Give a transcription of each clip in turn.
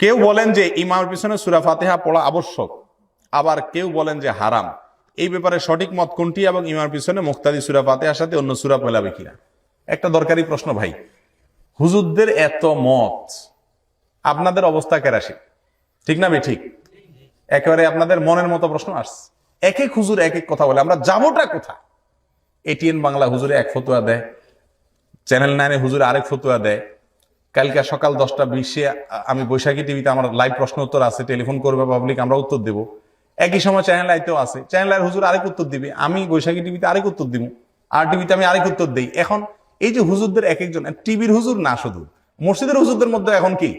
কেউ বলেন যে ইমামের পিছনে সুরা ফাতেহা পড়া আবশ্যক, আবার কেউ বলেন যে হারাম। এই ব্যাপারে সঠিক মত কোনটি এবং ইমামের পিছনে মুক্তাদি সুরা ফাতেহার সাথে অন্য সুরা পেলাবে কিনা? একটা দরকারি প্রশ্ন ভাই। হুজুরদের এত মত, আপনাদের অবস্থা কেরাসি ঠিক না ঠিক। একেবারে আপনাদের মনের মতো প্রশ্ন আসছে। এক এক হুজুর এক এক কথা বলে। আমরা যাবোটা কোথায়? এটিএন বাংলা হুজুরে এক ফতুয়া দেয় চ্যানেল নাইনে হুজুরে আরেক ফতুয়া দেয় কালকে সকাল দশটা বিশে আমি বৈশাখী টিভিতে আমার লাইভ প্রশ্ন উত্তর আছে টেলিফোন করবে পাবলিক আমরা উত্তর দেব। একই সময় চ্যানেল আইতেও আছে। চ্যানেল আয়ের হুজুর আরেক উত্তর দিবে। আমি বৈশাখী টিভিতে আরেক উত্তর দিব। আর টিভিতে আমি আরেক উত্তর দিই। এখন এই যে হুজুরদের এক একজন টিভির হুজুর না শুধু, মসজিদের হুজুরদের মধ্যে এখন কি?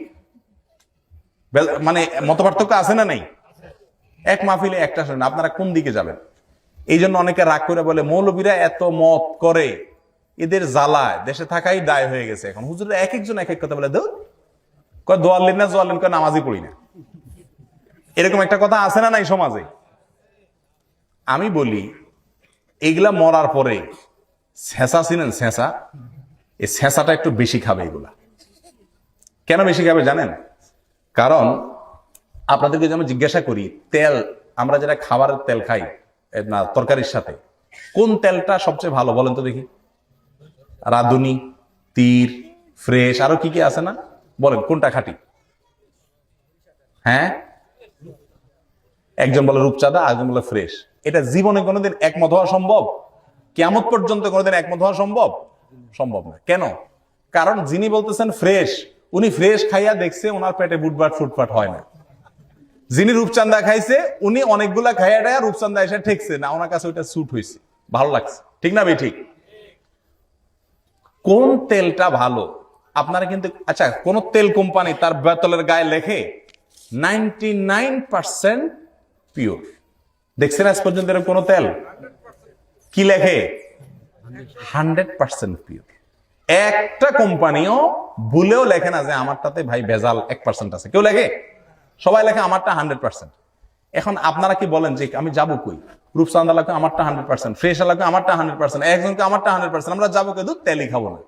মানে মত পার্থক্য আছে না নাই? এক মাহফিলে একটা শোনেন, আপনারা কোন দিকে যাবেন? এই জন্য অনেকে রাগ করে বলে, মৌলবীরা এত মত করে। এদের জ্বালায়, দেশে থাকাই দায় হয়ে গেছে এখন। হুজুর এক একজন এক এক কথা বলে কয় দোয়াল্লেন না জোয়াল্লেন কয় নামাজই পড়ি না। এরকম একটা কথা আছে না নাই সমাজে? আমি বলি এইগুলা মরার পরে ছেঁচা ছিলেন ছেঁচা এই ছেঁচাটা একটু বেশি খাবে এগুলা। কেন বেশি খাবে জানেন? কারণ আপনাদেরকে যেমন জিজ্ঞাসা করি, তেল, আমরা যেটা খাবারের তেল খাই না, তরকারির সাথে, কোন তেলটা সবচেয়ে ভালো বলেন তো দেখি। রাধুনি, তীর, ফ্রেশ, আরও কি কি আছে না? বলেন, কোনটা খাঁটি? হ্যাঁ? একজন বলে রূপচাঁদা, আরেকজন বলে ফ্রেশ। এটা জীবনে কোনোদিন একমত হওয়া সম্ভব? কেমন পর্যন্ত কোনোদিন একমত হওয়া সম্ভব? সম্ভব না। কেন? কারণ যিনি বলতেছেন ফ্রেশ, উনি ফ্রেশ খাইয়া দেখছে ওনার পেটে বুটবাট, ফুটপাট হয় না। যিনি রূপচান্দা খাইছে, উনি অনেকগুলা খাইয়া টাইয়া রূপচান্দা এসে ঠেকছে। না, ওনার কাছে ওইটা স্যুট হয়েছে ভালো লাগছে। ঠিক না ভাই, ঠিক? কোন তেলটা ভালো? আপনারা কিন্তু আচ্ছা কোন তেল কোম্পানি তার বেতলের গায়ে লেখে, নাইনটি নাইন পার্সেন্ট পিওর দেখছেন আজ পর্যন্ত এরকম কোন তেল? কি লেখে? হান্ড্রেড পার্সেন্ট পিওর একটা কোম্পানিও ভুলেও লেখে না যে আমারটাতে ভাই ভেজাল এক পার্সেন্ট আছে। কেউ লেখে? সবাই লেখে আমারটা হান্ড্রেড পার্সেন্ট। এখন আপনারা কি বলেন যে আমি যাব কই? রূপসান্দা লাগবে, আমারটা হান্ড্রেড পার্সেন্ট ফ্রেশ লাগবে, আমারটা হান্ড্রেড পার্সেন্ট একজনকে আমারটা হান্ড্রেড পার্সেন্ট আমরা যাব কিন্তু তেলই খাব না।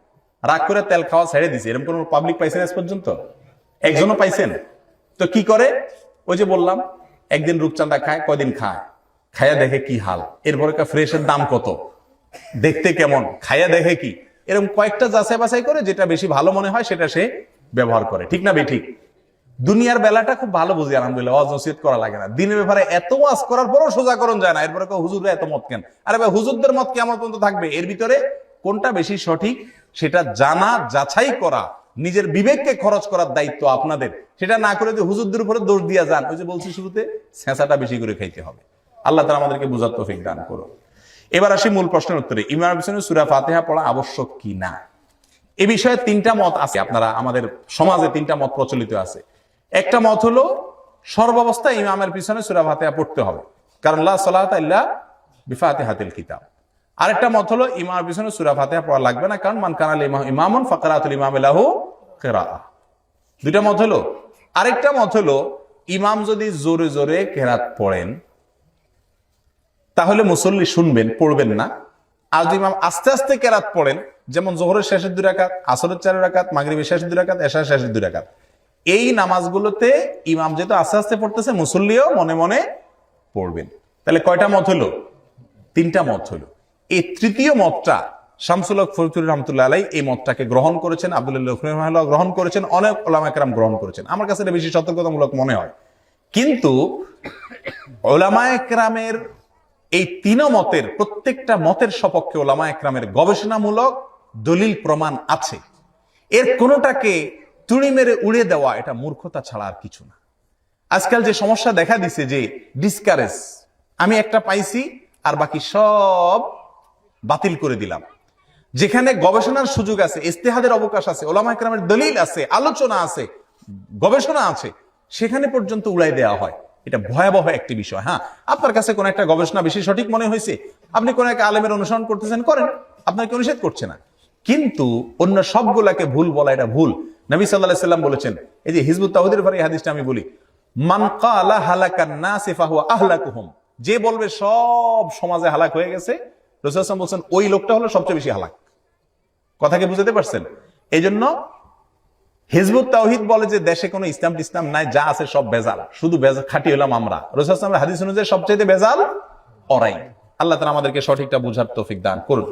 রাগ করে তেল খাওয়া ছেড়ে দিছি। এরকম কোনো পাবলিক পাইছেন আজ পর্যন্ত? একজনও পাইছেন? তো কি করে? ওই যে বললাম, একদিন রূপচান্দা খায় কয়দিন খায়? খায়া দেখে কি হাল? এরপরে ফ্রেশের দাম কত? দেখতে কেমন? খায়া দেখে কি? এরকম কয়েকটা যাচাই বাছাই করে যেটা বেশি ভালো মনে হয় সেটা সে ব্যবহার করে। ঠিক না বে ঠিক? দুনিয়ার বেলাটা খুব ভালো বুঝি, আলহামদুলিল্লাহ। ওয়াজ করা লাগে না। দিনের ব্যাপারে এত ওয়াজ করার পরও সোজাকরণ যায় না। এরপরে কেউ হুজুররা এত মত কেন? আরে ভাই, হুজুরদের মত কেমন পর্যন্ত থাকবে? এর ভিতরে কোনটা বেশি সঠিক, সেটা জানা, যাচাই করা, নিজের বিবেককে খরচ করার দায়িত্ব আপনাদের। সেটা না করে যে হুজুরদের উপরে দোষ দিয়া যান, ওই যে বলছি শুরুতে, ছেঁচাটা বেশি করে খাইতে হবে। আল্লাহ তারা আমাদেরকে বুঝার তৌফিক দান করো এবার আসি মূল প্রশ্নের উত্তরে। ইমাম পিছনে সুরা ফাতেহা পড়া আবশ্যক কি না? এ বিষয়ে তিনটা মত আছে। আপনারা, আমাদের সমাজে তিনটা মত প্রচলিত আছে। একটা মত হলো, সর্বাবস্থায় ইমামের পিছনে সুরা ফাতেহা পড়তে হবে। কারণ লা সালাত ইল্লা বিফাতিহাতিল কিতাব। আরেকটা মত হলো, ইমামের পিছনে সুরা ফাতেহা পড়া লাগবে না, কারণ মান কানাল ইমাম ইমামুন ফাকরাতুল ইমাম কিরাআহ। দুইটা মত হলো। আরেকটা মত হলো, ইমাম যদি জোরে জোরে কেরাত পড়েন, তাহলে মুসল্লি শুনবেন, পড়বেন না। আর যদি ইমাম আস্তে আস্তে কেরাত পড়েন, যেমন জোহরের শেষের দুই রাকাত, আসরের চার রাকাত, মাগরিবের শেষের দুই রাকাত, এশার শেষের দুই রাকাত এই নামাজগুলোতে ইমাম যেহেতু আস্তে আস্তে পড়তেছে, মুসল্লিও মনে মনে পড়বেন। তাহলে কয়টা মত হলো? তিনটা মত হলো। এই তৃতীয় মতটা, শামসুল হক ফরিদুর রহমতুল্লাহ আলাই এই মতটাকে গ্রহণ করেছেন, আব্দুল্লাহ গ্রহণ করেছেন, অনেক ওলামাকরাম গ্রহণ করেছেন। আমার কাছে বেশি সতর্কতামূলক মনে হয়। কিন্তু ওলামা একরামের এই তিন মতের, প্রত্যেকটা মতের সপক্ষে ওলামা একরামের গবেষণামূলক দলিল প্রমাণ আছে। এর কোনোটাকে তুড়ি মেরে উড়ে দেওয়া এটা মূর্খতা ছাড়া আর কিছু না। আজকাল যে সমস্যা দেখা দিছে যে ডিসকারেজ আমি একটা পাইছি, আর বাকি সব বাতিল করে দিলাম। যেখানে গবেষণার সুযোগ আছে, ইস্তেহাদের অবকাশ আছে, ওলামা দলিল আছে, আলোচনা আছে, গবেষণা আছে, সেখানে পর্যন্ত উড়াই দেওয়া হয়। এটা ভয়াবহ একটি বিষয় হ্যাঁ? আপনার কাছে কোন একটা গবেষণা বেশি সঠিক মনে হয়েছে? আপনি কোন এক আলেমের অনুসরণ করতেছেন, করেন। আপনাকে নিষেধ করছে না। কিন্তু অন্য সবগুলাকে ভুল বলা এটা ভুল। নবী সাল্লাহ সাল্লাম বলেছেন, এই যে হিজবুত তাহুদের এই হাদিসটা আমি বলি, মান কালা হালাকান নাসি ফাহুয়া আহলাকুহুম। যে বলবে সব সমাজে হালাক হয়ে গেছে, রসুল আসলাম বলছেন, ওই লোকটা হলো সবচেয়ে বেশি হালাক। কথাকে বুঝতে পারছেন? এই জন্য হিজবুত তাওহিদ বলে যে দেশে কোনো ইসলাম টিসলাম নাই, যা আছে সব বেজাল শুধু বেজাল খাটি হলাম আমরা। রসুলের হাদিস অনুযায়ী সবচেয়ে বেজাল ওরাই আল্লাহ তালা আমাদেরকে সঠিকটা বুঝার তৌফিক দান করুন।